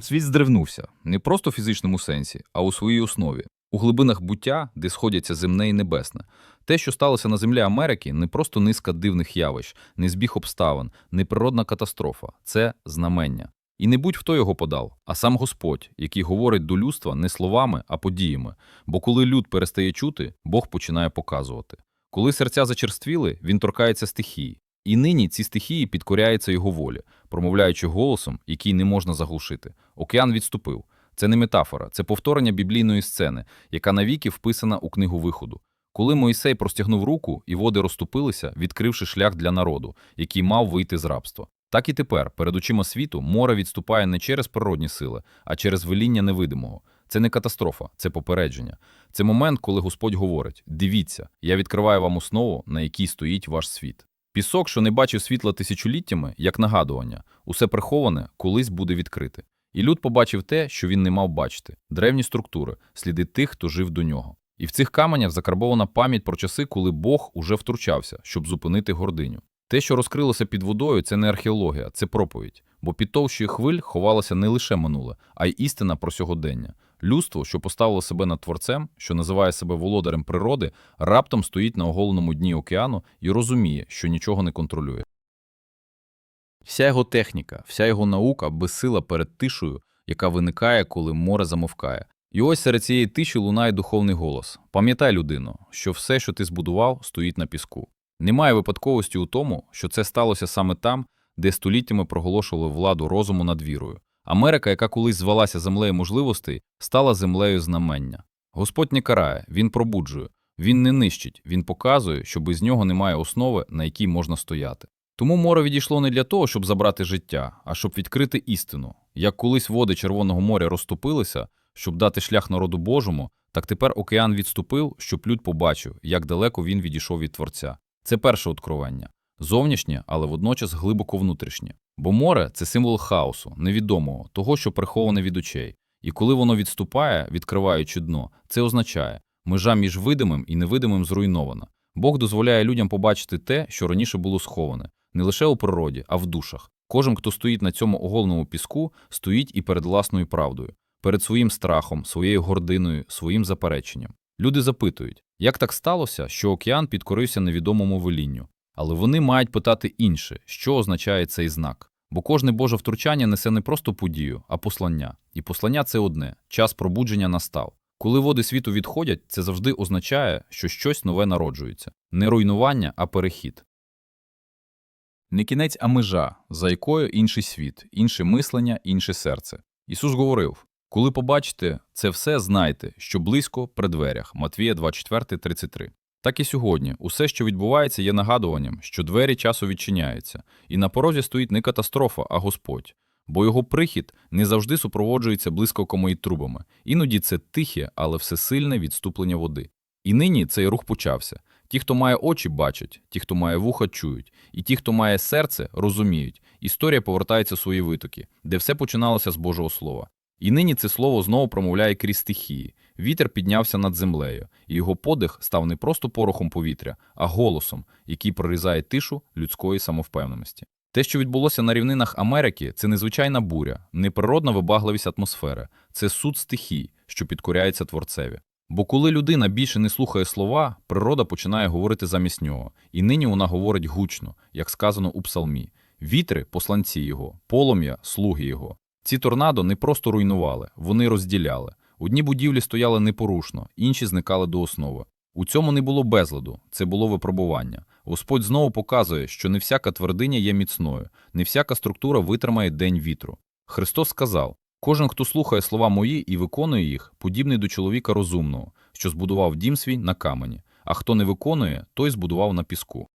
Світ здревнувся не просто в фізичному сенсі, а у своїй основі, у глибинах буття, де сходяться земне і небесне. Те, що сталося на землі Америки, не просто низка дивних явищ, не збіг обставин, не природна катастрофа це знамення. І не будь-хто його подав, а сам Господь, який говорить до людства не словами, а подіями. Бо коли люд перестає чути, Бог починає показувати. Коли серця зачерствіли, він торкається стихії. І нині ці стихії підкоряються його волі, промовляючи голосом, який не можна заглушити. Океан відступив. Це не метафора, це повторення біблійної сцени, яка навіки вписана у книгу виходу. Коли Моїсей простягнув руку, і води розступилися, відкривши шлях для народу, який мав вийти з рабства. Так і тепер, перед очима світу, море відступає не через природні сили, а через веління невидимого. Це не катастрофа, це попередження. Це момент, коли Господь говорить: дивіться, я відкриваю вам основу, на якій стоїть ваш світ. Пісок, що не бачив світла тисячоліттями, як нагадування, усе приховане колись буде відкрите. І люд побачив те, що він не мав бачити древні структури, сліди тих, хто жив до нього. І в цих каменях закарбована пам'ять про часи, коли Бог уже втручався, щоб зупинити гординю. Те, що розкрилося під водою, це не археологія, це проповідь. Бо під товщою хвиль ховалося не лише минуле, а й істина про сьогодення. Людство, що поставило себе над творцем, що називає себе володарем природи, раптом стоїть на оголеному дні океану і розуміє, що нічого не контролює. Вся його техніка, вся його наука безсила перед тишею, яка виникає, коли море замовкає. І ось серед цієї тиші лунає духовний голос: Пам'ятай, людино, що все, що ти збудував, стоїть на піску. Немає випадковості у тому, що це сталося саме там, де століттями проголошували владу розуму над вірою. Америка, яка колись звалася землею можливостей, стала землею знамення. Господь не карає, він пробуджує, він не нищить, він показує, що без нього немає основи, на якій можна стояти. Тому море відійшло не для того, щоб забрати життя, а щоб відкрити істину. Як колись води Червоного моря розступилися, щоб дати шлях народу Божому, так тепер океан відступив, щоб люд побачив, як далеко він відійшов від Творця. Це перше откровення. Зовнішнє, але водночас глибоко внутрішнє. Бо море це символ хаосу, невідомого, того, що приховане від очей. І коли воно відступає, відкриваючи дно, це означає, межа між видимим і невидимим зруйнована. Бог дозволяє людям побачити те, що раніше було сховане, не лише у природі, а в душах. Кожен, хто стоїть на цьому оголеному піску, стоїть і перед власною правдою, перед своїм страхом, своєю гординою, своїм запереченням. Люди запитують, як так сталося, що океан підкорився невідомому велінню. Але вони мають питати інше, що означає цей знак. Бо кожне Боже втручання несе не просто подію, а послання. І послання це одне час пробудження настав. Коли води світу відходять, це завжди означає, що щось нове народжується. Не руйнування, а перехід. Не кінець, а межа, за якою інший світ, інше мислення, інше серце. Ісус говорив: коли побачите це все, знайте, що близько при дверях. Матвія 24:33. Так і сьогодні усе, що відбувається, є нагадуванням, що двері часу відчиняються, і на порозі стоїть не катастрофа, а Господь. Бо його прихід не завжди супроводжується і трубами. Іноді це тихе, але всесильне відступлення води. І нині цей рух почався. Ті, хто має очі, бачать, ті, хто має вуха, чують, і ті, хто має серце, розуміють. Історія повертається в свої витоки, де все починалося з Божого Слова. І нині це слово знову промовляє крізь стихії. Вітер піднявся над землею, і його подих став не просто порохом повітря, а голосом, який прорізає тишу людської самовпевненості. Те, що відбулося на рівнинах Америки, це незвичайна буря, не природна вибагливість атмосфери, це суд стихій, що підкоряється творцеві. Бо коли людина більше не слухає слова, природа починає говорити замість нього, і нині вона говорить гучно, як сказано у псалмі: вітри посланці його, полум'я слуги його. Ці торнадо не просто руйнували, вони розділяли. Одні будівлі стояли непорушно, інші зникали до основи. У цьому не було безладу, це було випробування. Господь знову показує, що не всяка твердиня є міцною, не всяка структура витримає день вітру. Христос сказав: кожен, хто слухає слова мої і виконує їх, подібний до чоловіка розумного, що збудував дім свій на камені, а хто не виконує, той збудував на піску.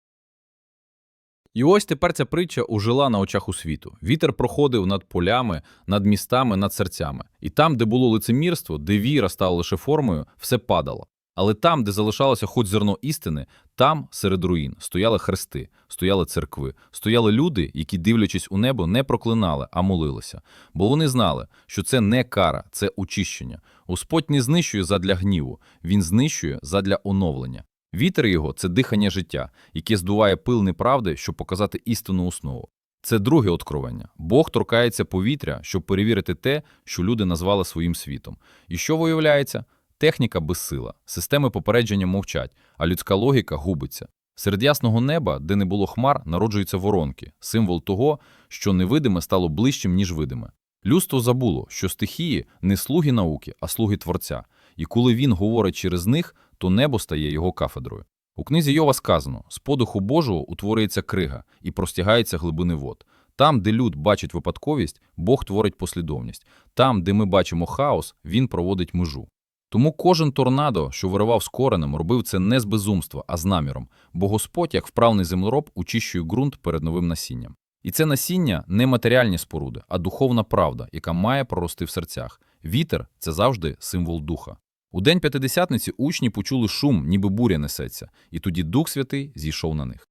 І ось тепер ця притча ужила на очах у світу. Вітер проходив над полями, над містами, над серцями. І там, де було лицемірство, де віра стала лише формою, все падало. Але там, де залишалося хоч зерно істини, там, серед руїн, стояли хрести, стояли церкви, стояли люди, які, дивлячись у небо, не проклинали, а молилися. Бо вони знали, що це не кара, це очищення. Господь не знищує задля гніву, він знищує задля оновлення. Вітер його це дихання життя, яке здуває пил неправди, щоб показати істинну основу. Це друге откровення. Бог торкається повітря, щоб перевірити те, що люди назвали своїм світом. І що виявляється? Техніка безсила, системи попередження мовчать, а людська логіка губиться. Серед ясного неба, де не було хмар, народжуються воронки, символ того, що невидиме стало ближчим, ніж видиме. Людство забуло, що стихії не слуги науки, а слуги Творця. І коли він говорить через них, то небо стає його кафедрою. У книзі Йова сказано: з подиху Божого утворюється крига і простягається глибини вод. Там, де люд бачить випадковість, Бог творить послідовність. Там, де ми бачимо хаос, він проводить межу. Тому кожен торнадо, що виривав з коренем, робив це не з безумства, а з наміром, бо Господь, як вправний землероб, очищує ґрунт перед новим насінням. І це насіння не матеріальні споруди, а духовна правда, яка має прорости в серцях. Вітер це завжди символ духа. У день п'ятидесятниці учні почули шум, ніби буря несеться, і тоді Дух Святий зійшов на них.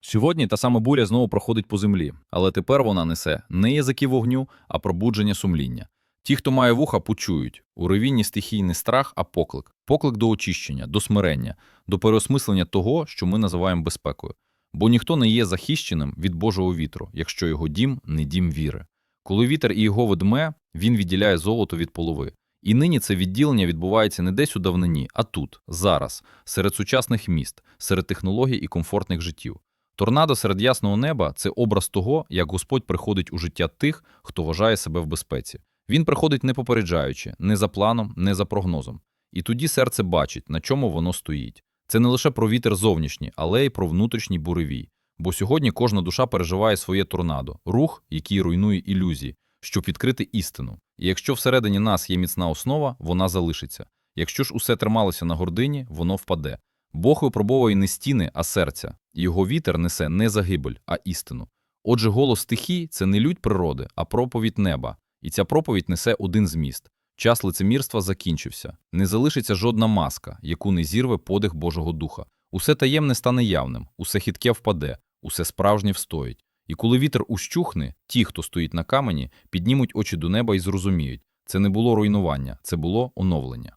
Сьогодні та сама буря знову проходить по землі, але тепер вона несе не язики вогню, а пробудження сумління. Ті, хто має вуха, почують у ревінні стихій не страх, а поклик. Поклик до очищення, до смирення, до переосмислення того, що ми називаємо безпекою. Бо ніхто не є захищеним від Божого вітру, якщо його дім не дім віри. Коли вітер і його ведме, він відділяє золото від полови. І нині це відділення відбувається не десь у давнині, а тут, зараз, серед сучасних міст, серед технологій і комфортних життів. Торнадо серед ясного неба це образ того, як Господь приходить у життя тих, хто вважає себе в безпеці. Він приходить не попереджаючи, не за планом, не за прогнозом. І тоді серце бачить, на чому воно стоїть. Це не лише про вітер зовнішній, але й про внутрішній буревій. Бо сьогодні кожна душа переживає своє торнадо, рух, який руйнує ілюзії, щоб відкрити істину. І якщо всередині нас є міцна основа, вона залишиться. Якщо ж усе трималося на гордині, воно впаде. Бог випробовує не стіни, а серця. Його вітер несе не загибель, а істину. Отже, голос стихій це не лють природи, а проповідь неба. І ця проповідь несе один зміст. Час лицемірства закінчився. Не залишиться жодна маска, яку не зірве подих Божого Духа. Усе таємне стане явним, усе хитке впаде, усе справжнє встоїть. І коли вітер ущухне, ті, хто стоїть на камені, піднімуть очі до неба і зрозуміють це не було руйнування, це було оновлення.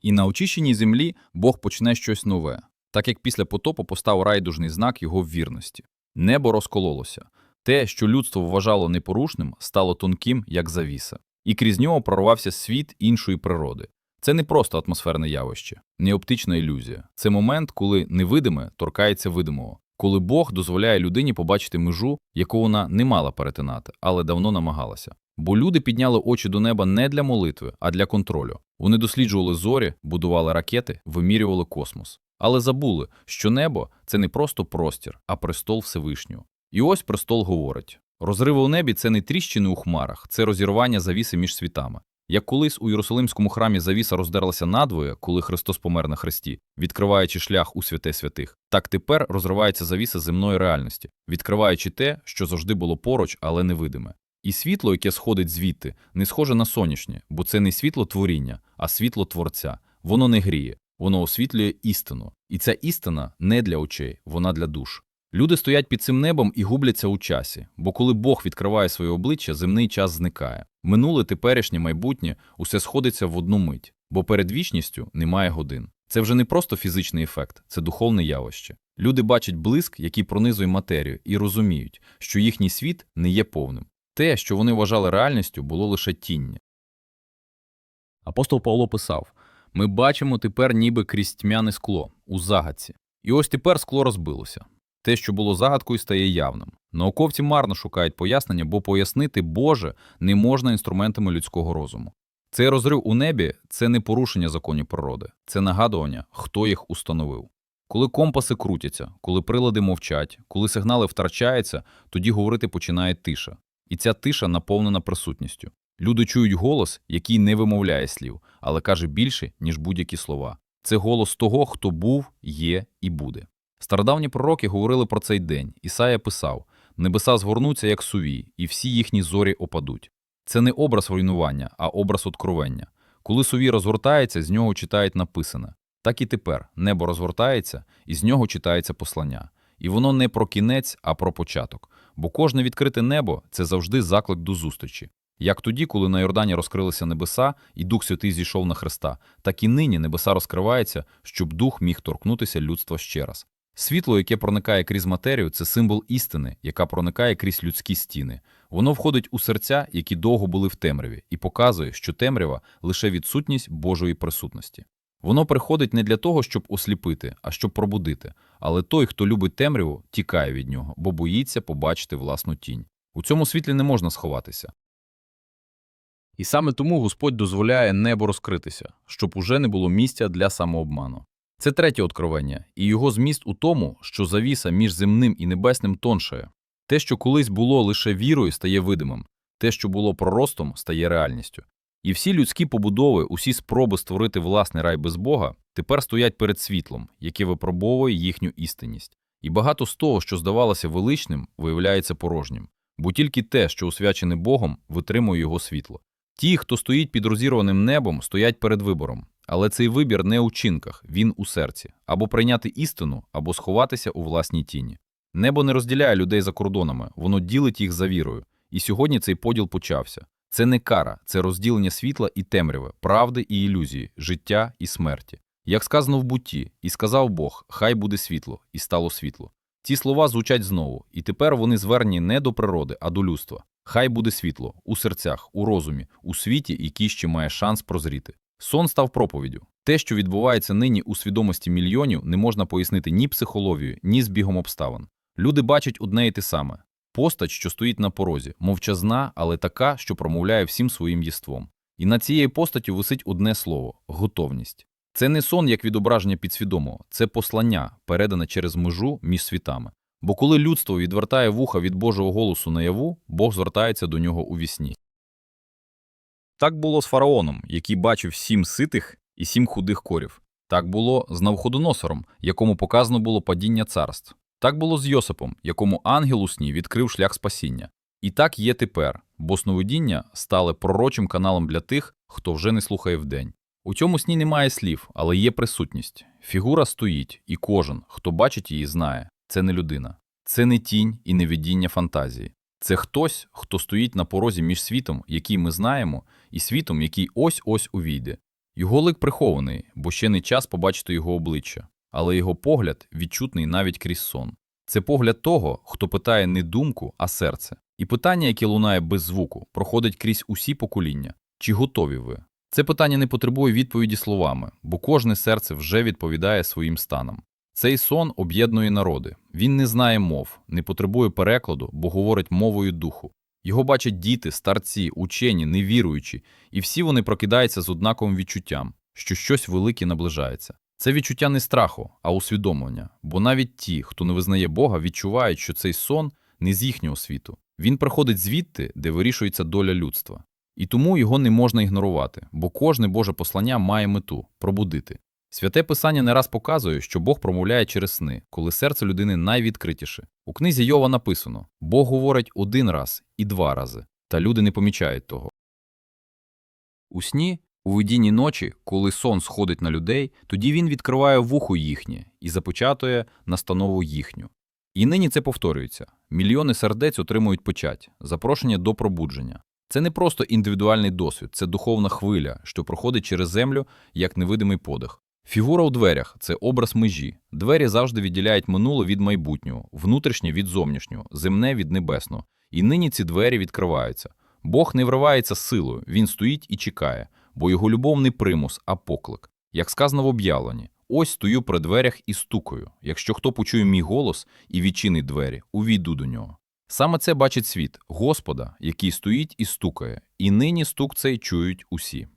І на очищеній землі Бог почне щось нове, так як після потопу постав райдужний знак його вірності. Небо розкололося. Те, що людство вважало непорушним, стало тонким, як завіса, і крізь нього прорвався світ іншої природи. Це не просто атмосферне явище, не оптична ілюзія. Це момент, коли невидиме торкається видимого, коли Бог дозволяє людині побачити межу, яку вона не мала перетинати, але давно намагалася. Бо люди підняли очі до неба не для молитви, а для контролю. Вони досліджували зорі, будували ракети, вимірювали космос. Але забули, що небо це не просто простір, а престол Всевишнього. І ось престол говорить: розриви у небі це не тріщини у хмарах, це розірвання завіси між світами. Як колись у Єрусалимському храмі завіса роздерлася надвоє, коли Христос помер на хресті, відкриваючи шлях у святе святих, так тепер розривається завіса земної реальності, відкриваючи те, що завжди було поруч, але невидиме. І світло, яке сходить звідти, не схоже на сонячне, бо це не світло творіння, а світло творця. Воно не гріє, воно освітлює істину. І ця істина не для очей, вона для душ. Люди стоять під цим небом і губляться у часі, бо коли Бог відкриває своє обличчя, земний час зникає. Минуле, теперішнє, майбутнє усе сходиться в одну мить, бо перед вічністю немає годин. Це вже не просто фізичний ефект, це духовне явище. Люди бачать блиск, який пронизує матерію, і розуміють, що їхній світ не є повним. Те, що вони вважали реальністю, було лише тіння. Апостол Павло писав: Ми бачимо тепер ніби крізь тьмяне скло у загадці. І ось тепер скло розбилося. Те, що було загадкою, стає явним. Науковці марно шукають пояснення, бо пояснити Боже не можна інструментами людського розуму. Цей розрив у небі це не порушення законів природи, це нагадування, хто їх установив. Коли компаси крутяться, коли прилади мовчать, коли сигнали втрачаються, тоді говорити починає тиша. І ця тиша наповнена присутністю. Люди чують голос, який не вимовляє слів, але каже більше, ніж будь-які слова. Це голос того, хто був, є і буде. Стародавні пророки говорили про цей день. Ісая писав: небеса згорнуться, як сувій, і всі їхні зорі опадуть. Це не образ руйнування, а образ откровення. Коли сувій розгортається, з нього читають написане. Так і тепер небо розгортається, і з нього читається послання. І воно не про кінець, а про початок. Бо кожне відкрите небо це завжди заклик до зустрічі. Як тоді, коли на Йордані розкрилися небеса, і Дух Святий зійшов на Христа, так і нині небеса розкриваються, щоб Дух міг торкнутися людства ще раз. Світло, яке проникає крізь матерію, це символ істини, яка проникає крізь людські стіни. Воно входить у серця, які довго були в темряві, і показує, що темрява лише відсутність Божої присутності. Воно приходить не для того, щоб осліпити, а щоб пробудити. Але той, хто любить темряву, тікає від нього, бо боїться побачити власну тінь. У цьому світлі не можна сховатися. І саме тому Господь дозволяє небо розкритися, щоб уже не було місця для самообману. Це третє откровення, і його зміст у тому, що завіса між земним і небесним тоншає. Те, що колись було лише вірою, стає видимим, те, що було проростом, стає реальністю. І всі людські побудови, усі спроби створити власний рай без Бога, тепер стоять перед світлом, яке випробовує їхню істинність. І багато з того, що здавалося величним, виявляється порожнім, бо тільки те, що освячене Богом, витримує його світло. Ті, хто стоїть під розірваним небом, стоять перед вибором. Але цей вибір не у чинках, він у серці або прийняти істину, або сховатися у власній тіні. Небо не розділяє людей за кордонами, воно ділить їх за вірою. І сьогодні цей поділ почався. Це не кара, це розділення світла і темряви, правди і ілюзії, життя і смерті. Як сказано в бутті, і сказав Бог, хай буде світло, і стало світло. Ці слова звучать знову, і тепер вони звернені не до природи, а до людства. Хай буде світло у серцях, у розумі, у світі, який ще має шанс прозріти. Сон став проповіддю. Те, що відбувається нині у свідомості мільйонів, не можна пояснити ні психологією, ні збігом обставин. Люди бачать одне і те саме. Постать, що стоїть на порозі, мовчазна, але така, що промовляє всім своїм єством. І над цією постаттю висить одне слово готовність. Це не сон як відображення підсвідомого, це послання, передане через межу між світами. Бо коли людство відвертає вуха від Божого голосу наяву, Бог звертається до нього у вісні. Так було з фараоном, який бачив сім ситих і сім худих корів. Так було з Навходоносором, якому показано було падіння царств. Так було з Йосипом, якому ангел у сні відкрив шлях спасіння. І так є тепер, бо сновидіння стали пророчим каналом для тих, хто вже не слухає вдень. У цьому сні немає слів, але є присутність. Фігура стоїть, і кожен, хто бачить її, знає це не людина, це не тінь і не видіння фантазії. Це хтось, хто стоїть на порозі між світом, який ми знаємо, і світом, який ось-ось увійде. Його лик прихований, бо ще не час побачити його обличчя, але його погляд відчутний навіть крізь сон. Це погляд того, хто питає не думку, а серце. І питання, яке лунає без звуку, проходить крізь усі покоління. Чи готові ви? Це питання не потребує відповіді словами, бо кожне серце вже відповідає своїм станом. Цей сон об'єднує народи. Він не знає мов, не потребує перекладу, бо говорить мовою духу. Його бачать діти, старці, учені, невіруючі, і всі вони прокидаються з однаковим відчуттям, що щось велике наближається. Це відчуття не страху, а усвідомлення, бо навіть ті, хто не визнає Бога, відчувають, що цей сон не з їхнього світу. Він приходить звідти, де вирішується доля людства. І тому його не можна ігнорувати, бо кожне Боже послання має мету пробудити. Святе Писання не раз показує, що Бог промовляє через сни, коли серце людини найвідкритіше. У книзі Йова написано: Бог говорить один раз і два рази, та люди не помічають того. У сні, у видінні ночі, коли сон сходить на людей, тоді він відкриває вухо їхнє і започатує настанову їхню. І нині це повторюється. Мільйони сердець отримують печать, запрошення до пробудження. Це не просто індивідуальний досвід, це духовна хвиля, що проходить через землю як невидимий подих. Фігура у дверях це образ межі. Двері завжди відділяють минуле від майбутнього, внутрішнє від зовнішнього, земне від небесного. І нині ці двері відкриваються. Бог не вривається силою, він стоїть і чекає, бо його любов не примус, а поклик. Як сказано в об'явленні, ось стою при дверях і стукаю. Якщо хто почує мій голос і відчинить двері, увійду до нього. Саме це бачить світ Господа, який стоїть і стукає, і нині стук цей чують усі.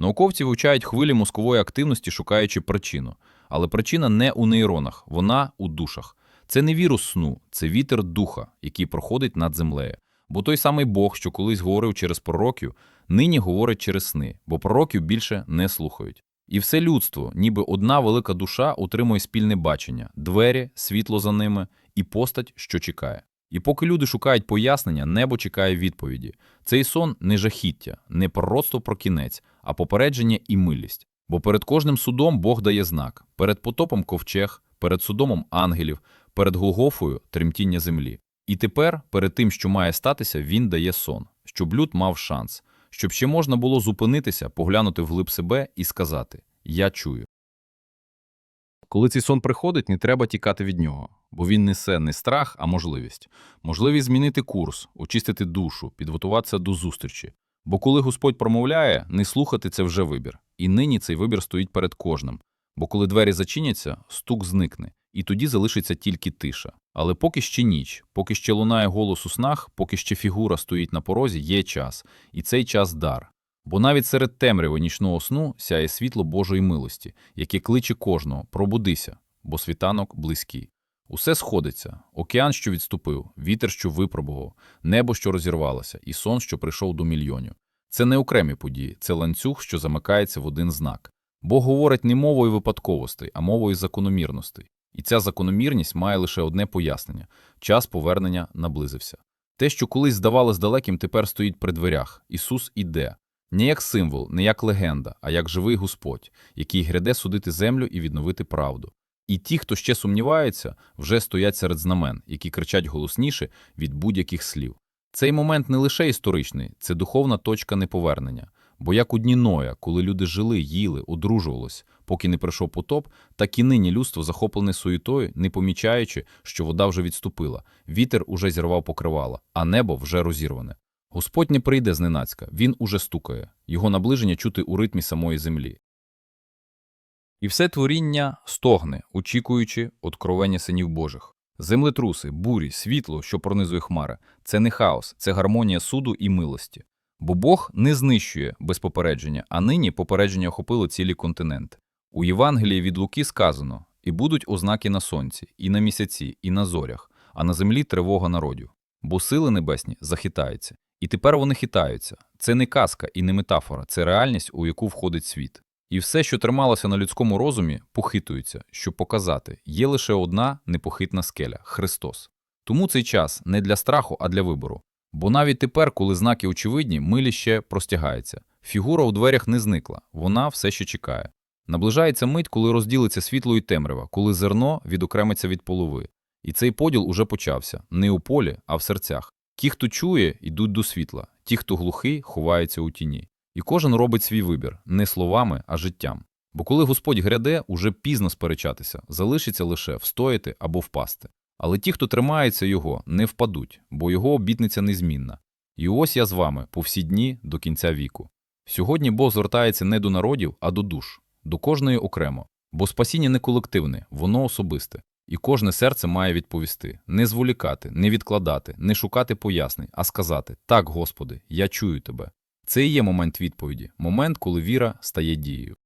Науковці вивчають хвилі мозкової активності, шукаючи причину. Але причина не у нейронах, вона у душах. Це не вірус сну, це вітер духа, який проходить над землею. Бо той самий Бог, що колись говорив через пророків, нині говорить через сни, бо пророків більше не слухають. І все людство, ніби одна велика душа, отримує спільне бачення, двері, світло за ними і постать, що чекає. І поки люди шукають пояснення, небо чекає відповіді. Цей сон не жахіття, не пророцтво про кінець, а попередження і милість. Бо перед кожним судом Бог дає знак: перед потопом ковчег, перед судомом ангелів, перед Голгофою тремтіння землі. І тепер, перед тим, що має статися, він дає сон, щоб люд мав шанс, щоб ще можна було зупинитися, поглянути вглиб себе і сказати: Я чую. Коли цей сон приходить, не треба тікати від нього, бо він несе не страх, а можливість. Можливість змінити курс, очистити душу, підготуватися до зустрічі. Бо коли Господь промовляє, не слухати це вже вибір. І нині цей вибір стоїть перед кожним. Бо коли двері зачиняться, стук зникне, і тоді залишиться тільки тиша. Але поки ще ніч, поки ще лунає голос у снах, поки ще фігура стоїть на порозі, є час, і цей час дар. Бо навіть серед темряви нічного сну сяє світло Божої милості, яке кличе кожного пробудися, бо світанок близький. Усе сходиться: океан, що відступив, вітер, що випробував, небо, що розірвалося, і сон, що прийшов до мільйонів. Це не окремі події, це ланцюг, що замикається в один знак. Бог говорить не мовою випадковостей, а мовою закономірностей. І ця закономірність має лише одне пояснення час повернення наблизився. Те, що колись здавалось далеким, тепер стоїть при дверях. Ісус іде. Не як символ, не як легенда, а як живий Господь, який гряде судити землю і відновити правду. І ті, хто ще сумнівається, вже стоять серед знамен, які кричать голосніше від будь-яких слів. Цей момент не лише історичний, це духовна точка неповернення. Бо як у дні Ноя, коли люди жили, їли, одружувались, поки не прийшов потоп, так і нині людство захоплене суєтою, не помічаючи, що вода вже відступила, вітер уже зірвав покривала, а небо вже розірване. Господь не прийде зненацька, він уже стукає, його наближення чути у ритмі самої землі. І все творіння стогне, очікуючи откровення синів Божих. Землетруси, бурі, світло, що пронизує хмари – це не хаос, це гармонія суду і милості. Бо Бог не знищує без попередження, а нині попередження охопило цілі континенти. У Євангелії від Луки сказано: «І будуть ознаки на сонці, і на місяці, і на зорях, а на землі тривога народів. Бо сили небесні захитаються. І тепер вони хитаються. Це не казка і не метафора, це реальність, у яку входить світ. І все, що трималося на людському розумі, похитується, щоб показати, є лише одна непохитна скеля Христос. Тому цей час не для страху, а для вибору. Бо навіть тепер, коли знаки очевидні, милі ще простягається. Фігура у дверях не зникла, вона все ще чекає. Наближається мить, коли розділиться світло і темрява, коли зерно відокремиться від полови. І цей поділ уже почався не у полі, а в серцях. Ті, хто чує, йдуть до світла, ті, хто глухий, ховаються у тіні. І кожен робить свій вибір не словами, а життям. Бо коли Господь гряде, уже пізно сперечатися, залишиться лише встояти або впасти. Але ті, хто тримається його, не впадуть, бо його обітниця незмінна. І ось я з вами по всі дні до кінця віку. Сьогодні Бог звертається не до народів, а до душ, до кожної окремо. Бо спасіння не колективне, воно особисте. І кожне серце має відповісти не зволікати, не відкладати, не шукати пояснень, а сказати Так, Господи, я чую тебе. Це і є момент відповіді, момент, коли віра стає дією.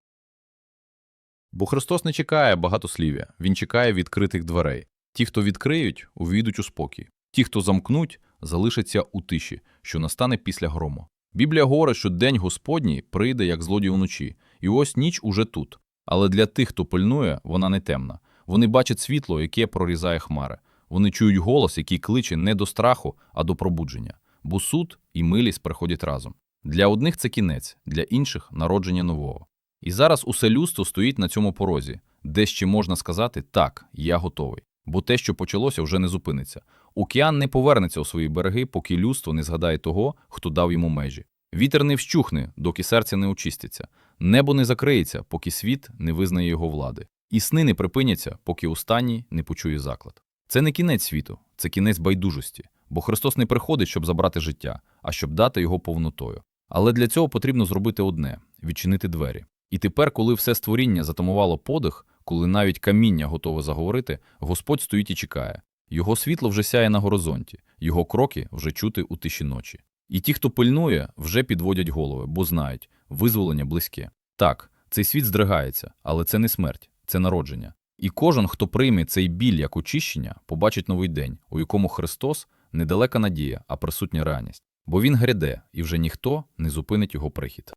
Бо Христос не чекає багатослів'я, Він чекає відкритих дверей. Ті, хто відкриють, увійдуть у спокій. Ті, хто замкнуть, залишаться у тиші, що настане після грому. Біблія говорить, що день Господній прийде, як злодій уночі, і ось ніч уже тут. Але для тих, хто пильнує, вона не темна. Вони бачать світло, яке прорізає хмари. Вони чують голос, який кличе не до страху, а до пробудження. Бо суд і милість приходять разом. Для одних це кінець, для інших народження нового. І зараз усе людство стоїть на цьому порозі, де ще можна сказати так, я готовий. Бо те, що почалося, вже не зупиниться. Океан не повернеться у свої береги, поки людство не згадає того, хто дав йому межі. Вітер не вщухне, доки серце не очиститься. Небо не закриється, поки світ не визнає його влади. І сни не припиняться, поки останній не почує заклад. Це не кінець світу, це кінець байдужості. Бо Христос не приходить, щоб забрати життя, а щоб дати його повнотою. Але для цього потрібно зробити одне відчинити двері. І тепер, коли все створіння затамувало подих, коли навіть каміння готове заговорити, Господь стоїть і чекає. Його світло вже сяє на горизонті, його кроки вже чути у тиші ночі. І ті, хто пильнує, вже підводять голови, бо знають, визволення близьке. Так, цей світ здригається, але це не смерть, це народження. І кожен, хто прийме цей біль як очищення, побачить новий день, у якому Христос недалека надія, а присутня реальність. Бо він гряде, і вже ніхто не зупинить його прихід.